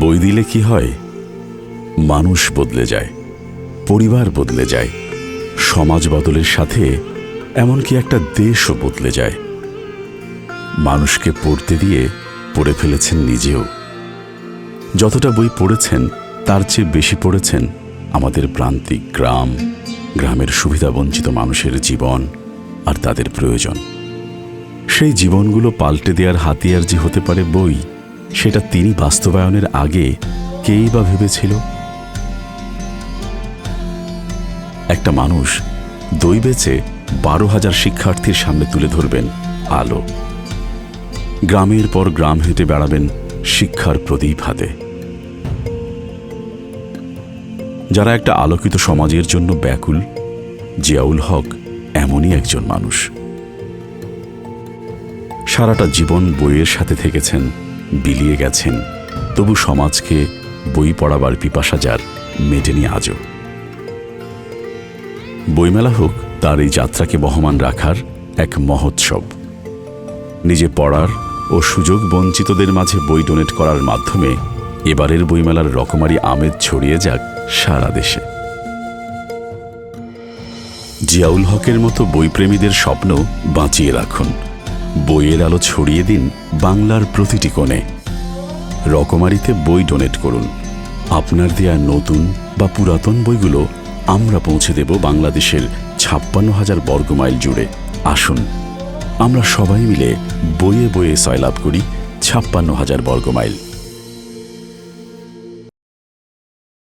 বই দিলে কি হয়? মানুষ বদলে যায়, পরিবার বদলে যায়, সমাজ বদলের সাথে এমনকি একটা দেশও বদলে যায়। মানুষকে পড়তে দিয়ে পড়ে ফেলেছেন নিজেও। যতটা বই পড়েছেন, তার চেয়ে বেশি পড়েছেন আমাদের প্রান্তিক গ্রাম, গ্রামের সুবিধাবঞ্চিত মানুষের জীবন আর তাদের প্রয়োজন। সেই জীবনগুলো পাল্টে দেওয়ার হাতিয়ার যে হতে পারে বই সেটা তিনি বাস্তবায়নের আগে কেই বা ভেবেছিল? একটা মানুষ দই বেচে বারো হাজার শিক্ষার্থীর সামনে তুলে ধরবেন আলো। গ্রামের পর গ্রাম হেঁটে বেড়াবেন শিক্ষার প্রদীপ হাতে। যারা একটা আলোকিত সমাজের জন্য ব্যাকুল, জিয়াউল হক এমনই একজন মানুষ। সারাটা জীবন বইয়ের সাথে থেকেছেন বিলিয়ে গেছেন। তবু সমাজকে বই পড়াবার পিপাসা যার মেটেনি আজও। বইমেলা হোক, তার এই যাত্রাকে বহমান রাখার এক মহোৎসব। নিজে পড়ার ও সুযোগ বঞ্চিতদের মাঝে বই ডোনেট করার মাধ্যমে এবারের বইমেলার রকমারি আমেজ ছড়িয়ে যাক সারা দেশে। জিয়াউল হকের মতো বইপ্রেমীদের স্বপ্ন বাঁচিয়ে রাখুন। বইয়ের আলো ছড়িয়ে দিন বাংলার প্রতিটি কোণে। রকমারিতে বই ডোনেট করুন। আপনার দেয়া নতুন বা পুরাতন বইগুলো আমরা পৌঁছে দেব বাংলাদেশের ছাপ্পান্ন হাজার বর্গমাইল জুড়ে। আসুন, আমরা সবাই মিলে বইয়ে বইয়ে সয়লাভ করি ছাপ্পান্ন হাজার বর্গমাইল